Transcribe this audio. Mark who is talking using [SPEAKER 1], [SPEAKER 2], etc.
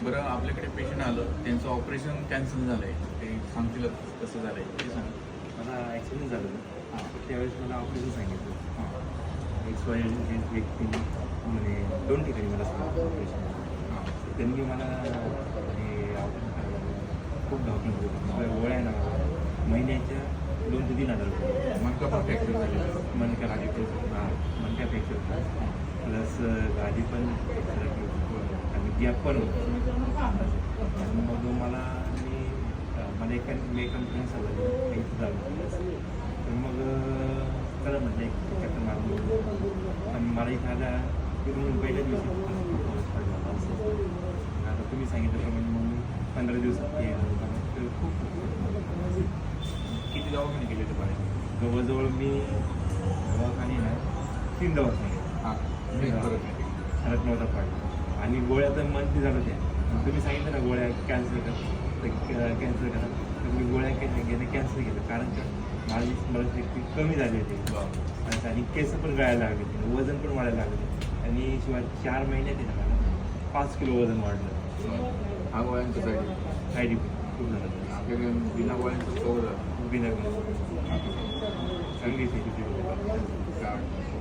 [SPEAKER 1] बरं आपल्याकडे पेशंट आलं त्यांचं ऑपरेशन कॅन्सल झालंय. ते सांगतील कसं झालंय ते सांग.
[SPEAKER 2] मला ॲक्सिडेंट झालं.
[SPEAKER 1] हां.
[SPEAKER 2] त्यावेळेस मला ऑपरेशन सांगितलं.
[SPEAKER 1] हां.
[SPEAKER 2] एक्स वाय हे व्यक्ती म्हणजे दोन ठिकाणी मला सांगितलं ऑपरेशन
[SPEAKER 1] हां.
[SPEAKER 2] त्यांनी मला हे खूप केली. सगळ्या गोळ्या आहे ना महिन्याच्या दोन ते तीन हजार रुपये.
[SPEAKER 1] मणका पण फ्रॅक्चर झालेलं
[SPEAKER 2] मनका गाडी मनका फ्रॅक्चर प्लस गाडी पण गॅप पण होतं मग मला मी मला एका मी एका मित्राने सल्ला दिला की इथं जावं तर मग चला म्हटलं एक चक्कर मारून बघू. आणि मला आला की म्हणून पहिल्या दिवशी पाऊस पडला होता असं. आता तुम्ही सांगितल्याप्रमाणे मग मी पंधरा दिवसात ते आलो. खूप
[SPEAKER 1] किती दवाखाने गेले ते बाहेर
[SPEAKER 2] जवळजवळ मी दवाखाने ना तीन दवाखाने.
[SPEAKER 1] हां
[SPEAKER 2] नव्हता पडला आणि गोळ्या तर मंथली जात होत्या तुम्ही सांगितलं ना गोळ्या कॅन्सल कर. कॅन्सल करा. तर मी गोळ्या घेणं कॅन्सल केलं. कारण का? माझी स्मरणशक्ती कमी झाली होती. आणि- केस पण गळायला लागले होते. वजन पण वाढायला लागले आणि शिवाय चार महिन्यात ना मला पाच किलो वजन वाढलं.
[SPEAKER 1] हा गोळ्यांचं साईड
[SPEAKER 2] साईड इफेक्ट खूप झालं.
[SPEAKER 1] आपल्याकडे बिना गोळ्यांचं
[SPEAKER 2] बिना चांगली इफेक्ट
[SPEAKER 1] वाटतं?
[SPEAKER 2] धन्यवाद